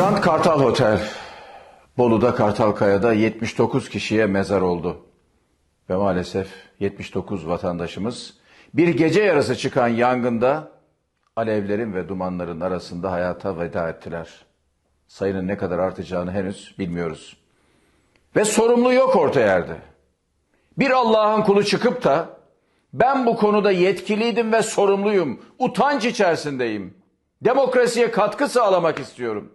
Grand Kartal Hotel, Bolu'da Kartalkaya'da 79 kişiye mezar oldu. Ve maalesef 79 vatandaşımız bir gece yarısı çıkan yangında alevlerin ve dumanların arasında hayata veda ettiler. Sayının ne kadar artacağını henüz bilmiyoruz. Ve sorumlu yok orta yerde. Bir Allah'ın kulu çıkıp da ben bu konuda yetkiliydim ve sorumluyum, utanç içerisindeyim. Demokrasiye katkı sağlamak istiyorum.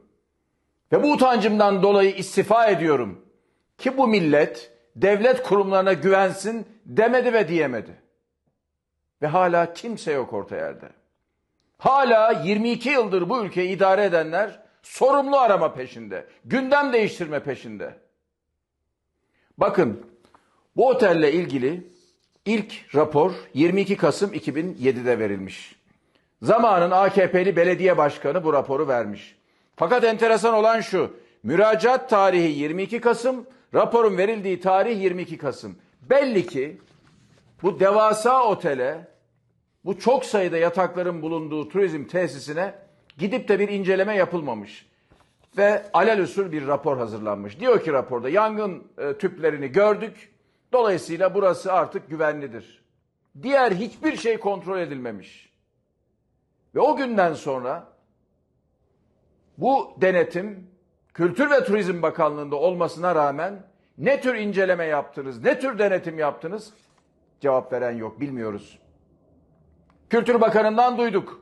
Ve bu utancımdan dolayı istifa ediyorum. Ki bu millet devlet kurumlarına güvensin demedi ve diyemedi. Ve hala kimse yok orta yerde. Hala 22 yıldır bu ülkeyi idare edenler sorumlu arama peşinde, gündem değiştirme peşinde. Bakın bu otelle ilgili ilk rapor 22 Kasım 2007'de verilmiş. Zamanın AKP'li belediye başkanı bu raporu vermiş. Fakat enteresan olan şu, müracaat tarihi 22 Kasım, raporun verildiği tarih 22 Kasım. Belli ki bu devasa otele, bu çok sayıda yatakların bulunduğu turizm tesisine gidip de bir inceleme yapılmamış. Ve alelüsül bir rapor hazırlanmış. Diyor ki raporda yangın e, tüplerini gördük. Dolayısıyla burası artık güvenlidir. Diğer hiçbir şey kontrol edilmemiş. Ve o günden sonra bu denetim Kültür ve Turizm Bakanlığı'nda olmasına rağmen ne tür inceleme yaptınız, ne tür denetim yaptınız? Cevap veren yok, bilmiyoruz. Kültür Bakanı'ndan duyduk.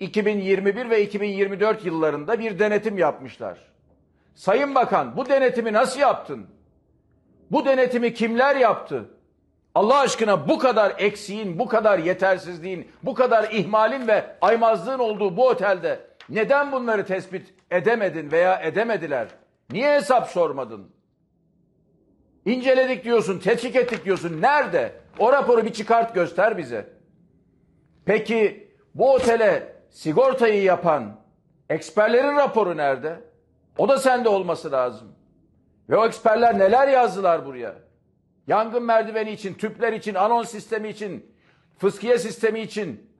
2021 ve 2024 yıllarında bir denetim yapmışlar. Sayın Bakan bu denetimi nasıl yaptın? Bu denetimi kimler yaptı? Allah aşkına bu kadar eksiğin, bu kadar yetersizliğin, bu kadar ihmalin ve aymazlığın olduğu bu otelde neden bunları tespit edemedin veya edemediler? Niye hesap sormadın? İnceledik diyorsun, tetkik ettik diyorsun. Nerede? O raporu bir çıkart göster bize. Peki bu otele sigortayı yapan eksperlerin raporu nerede? O da sende olması lazım. Ve o eksperler neler yazdılar buraya? Yangın merdiveni için, tüpler için, anons sistemi için, fıskiye sistemi için,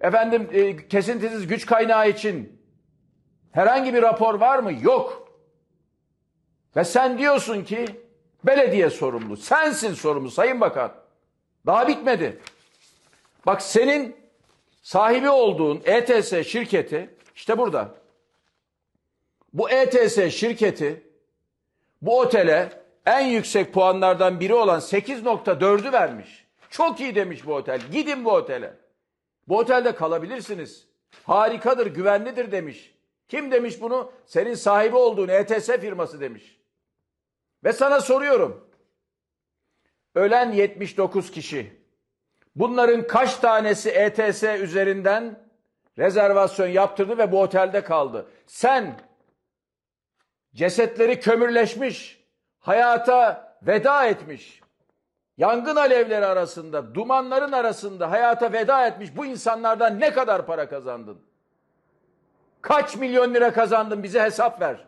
efendim e, kesintisiz güç kaynağı için herhangi bir rapor var mı? Yok. Ve sen diyorsun ki belediye sorumlu. Sensin sorumlu Sayın Bakan. Daha bitmedi. Bak senin sahibi olduğun ETS şirketi işte burada. Bu ETS şirketi bu otele en yüksek puanlardan biri olan 8.4'ü vermiş. Çok iyi demiş bu otel. Gidin bu otele. Bu otelde kalabilirsiniz. Harikadır, güvenlidir demiş. Kim demiş bunu? Senin sahibi olduğun ETS firması demiş. Ve sana soruyorum. Ölen 79 kişi. Bunların kaç tanesi ETS üzerinden rezervasyon yaptırdı ve bu otelde kaldı? Sen cesetleri kömürleşmiş, hayata veda etmiş, yangın alevleri arasında, dumanların arasında hayata veda etmiş bu insanlardan ne kadar para kazandın? Kaç milyon lira kazandın bize hesap ver.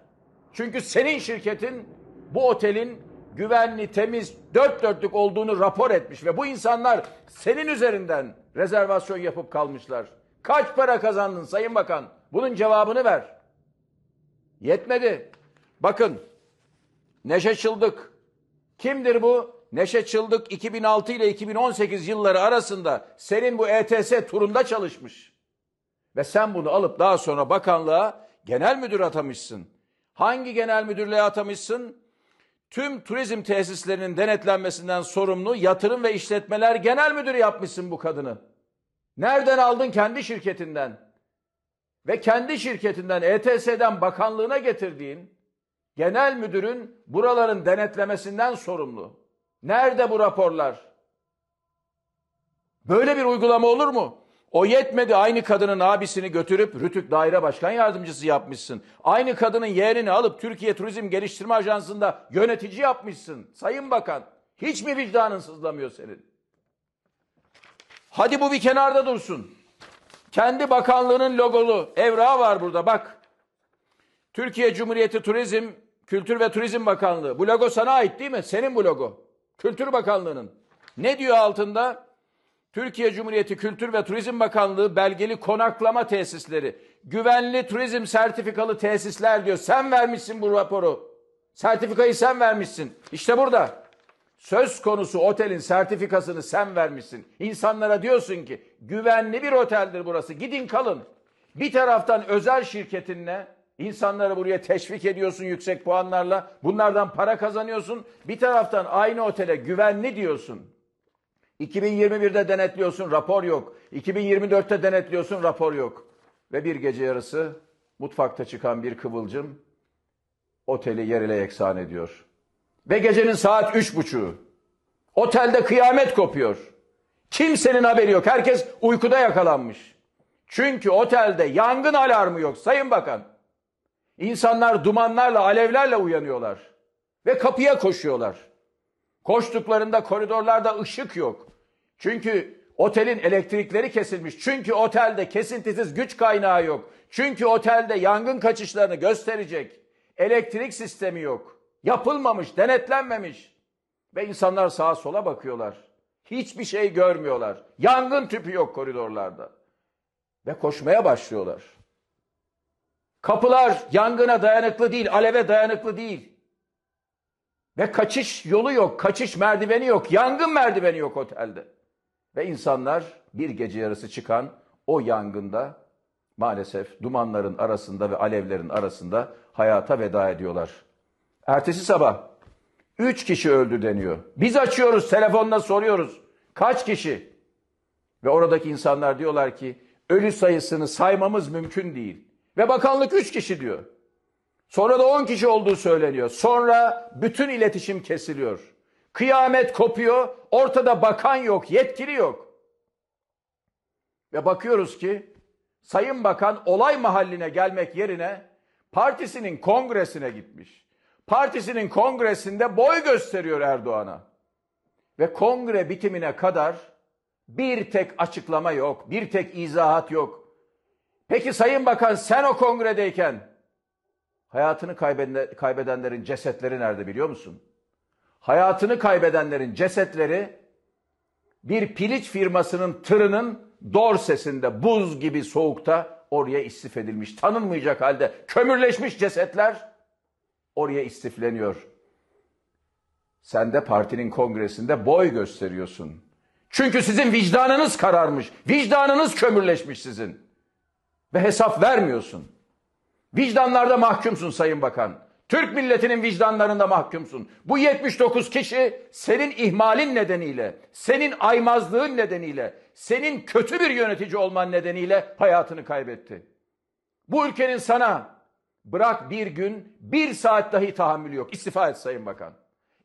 Çünkü senin şirketin bu otelin güvenli, temiz, dört dörtlük olduğunu rapor etmiş ve bu insanlar senin üzerinden rezervasyon yapıp kalmışlar. Kaç para kazandın Sayın Bakan? Bunun cevabını ver. Yetmedi. Bakın Neşe Çıldık. Kimdir bu? Neşe Çıldık 2006 ile 2018 yılları arasında senin bu ETS turunda çalışmış. Ve sen bunu alıp daha sonra bakanlığa genel müdür atamışsın. Hangi genel müdürlüğe atamışsın? Tüm turizm tesislerinin denetlenmesinden sorumlu yatırım ve işletmeler genel müdürü yapmışsın bu kadını. Nereden aldın? Kendi şirketinden. Ve kendi şirketinden ETS'den bakanlığına getirdiğin genel müdürün buraların denetlemesinden sorumlu. Nerede bu raporlar? Böyle bir uygulama olur mu? O yetmedi aynı kadının abisini götürüp Rütük Daire Başkan Yardımcısı yapmışsın. Aynı kadının yeğenini alıp Türkiye Turizm Geliştirme Ajansı'nda yönetici yapmışsın. Sayın Bakan hiç mi vicdanın sızlamıyor senin? Hadi bu bir kenarda dursun. Kendi bakanlığının logolu evrağı var burada bak. Türkiye Cumhuriyeti Turizm, Kültür ve Turizm Bakanlığı. Bu logo sana ait değil mi? Senin bu logo. Kültür Bakanlığı'nın. Ne diyor altında? Türkiye Cumhuriyeti Kültür ve Turizm Bakanlığı belgeli konaklama tesisleri, güvenli turizm sertifikalı tesisler diyor. Sen vermişsin bu raporu. Sertifikayı sen vermişsin. İşte burada. Söz konusu otelin sertifikasını sen vermişsin. İnsanlara diyorsun ki güvenli bir oteldir burası. Gidin kalın. Bir taraftan özel şirketinle insanları buraya teşvik ediyorsun yüksek puanlarla. Bunlardan para kazanıyorsun. Bir taraftan aynı otele güvenli diyorsun. 2021'de denetliyorsun rapor yok. 2024'te denetliyorsun rapor yok. Ve bir gece yarısı mutfakta çıkan bir kıvılcım oteli yerle yeksan ediyor. Ve gecenin saat üç buçuğu. Otelde kıyamet kopuyor. Kimsenin haberi yok. Herkes uykuda yakalanmış. Çünkü otelde yangın alarmı yok Sayın Bakan. İnsanlar dumanlarla, alevlerle uyanıyorlar. Ve kapıya koşuyorlar. Koştuklarında koridorlarda ışık yok. Çünkü otelin elektrikleri kesilmiş. Çünkü otelde kesintisiz güç kaynağı yok. Çünkü otelde yangın kaçışlarını gösterecek elektrik sistemi yok. Yapılmamış, denetlenmemiş. Ve insanlar sağa sola bakıyorlar. Hiçbir şey görmüyorlar. Yangın tüpü yok koridorlarda. Ve koşmaya başlıyorlar. Kapılar yangına dayanıklı değil, aleve dayanıklı değil. Ve kaçış yolu yok, kaçış merdiveni yok, yangın merdiveni yok otelde. Ve insanlar bir gece yarısı çıkan o yangında maalesef dumanların arasında ve alevlerin arasında hayata veda ediyorlar. Ertesi sabah 3 kişi öldü deniyor. Biz açıyoruz telefonla soruyoruz. Kaç kişi? Ve oradaki insanlar diyorlar ki ölü sayısını saymamız mümkün değil. Ve bakanlık 3 kişi diyor. Sonra da 10 kişi olduğu söyleniyor. Sonra bütün iletişim kesiliyor. Kıyamet kopuyor. Ortada bakan yok, yetkili yok. Ve bakıyoruz ki Sayın Bakan olay mahalline gelmek yerine partisinin kongresine gitmiş. Partisinin kongresinde boy gösteriyor Erdoğan'a. Ve kongre bitimine kadar bir tek açıklama yok, bir tek izahat yok. Peki Sayın Bakan sen o kongredeyken hayatını kaybeden- kaybedenlerin cesetleri nerede biliyor musun? Hayatını kaybedenlerin cesetleri bir piliç firmasının tırının dorsesinde buz gibi soğukta oraya istif edilmiş. Tanınmayacak halde kömürleşmiş cesetler oraya istifleniyor. Sen de partinin kongresinde boy gösteriyorsun. Çünkü sizin vicdanınız kararmış. Vicdanınız kömürleşmiş sizin. Ve hesap vermiyorsun. Vicdanlarda mahkumsun Sayın Bakan. Türk milletinin vicdanlarında mahkumsun. Bu 79 kişi senin ihmalin nedeniyle, senin aymazlığın nedeniyle, senin kötü bir yönetici olman nedeniyle hayatını kaybetti. Bu ülkenin sana bırak bir gün, bir saat dahi tahammülü yok. İstifa et Sayın Bakan.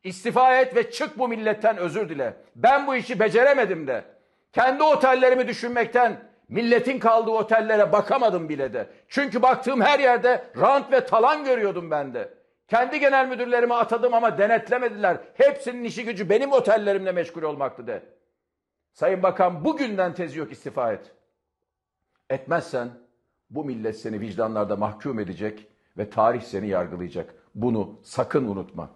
İstifa et ve çık bu milletten özür dile. Ben bu işi beceremedim de. Kendi otellerimi düşünmekten milletin kaldığı otellere bakamadım bile de. Çünkü baktığım her yerde rant ve talan görüyordum ben de. Kendi genel müdürlerimi atadım ama denetlemediler. Hepsinin işi gücü benim otellerimle meşgul olmaktı de. Sayın Bakan bugünden tezi yok istifa et. Etmezsen bu millet seni vicdanlarda mahkum edecek ve tarih seni yargılayacak. Bunu sakın unutma.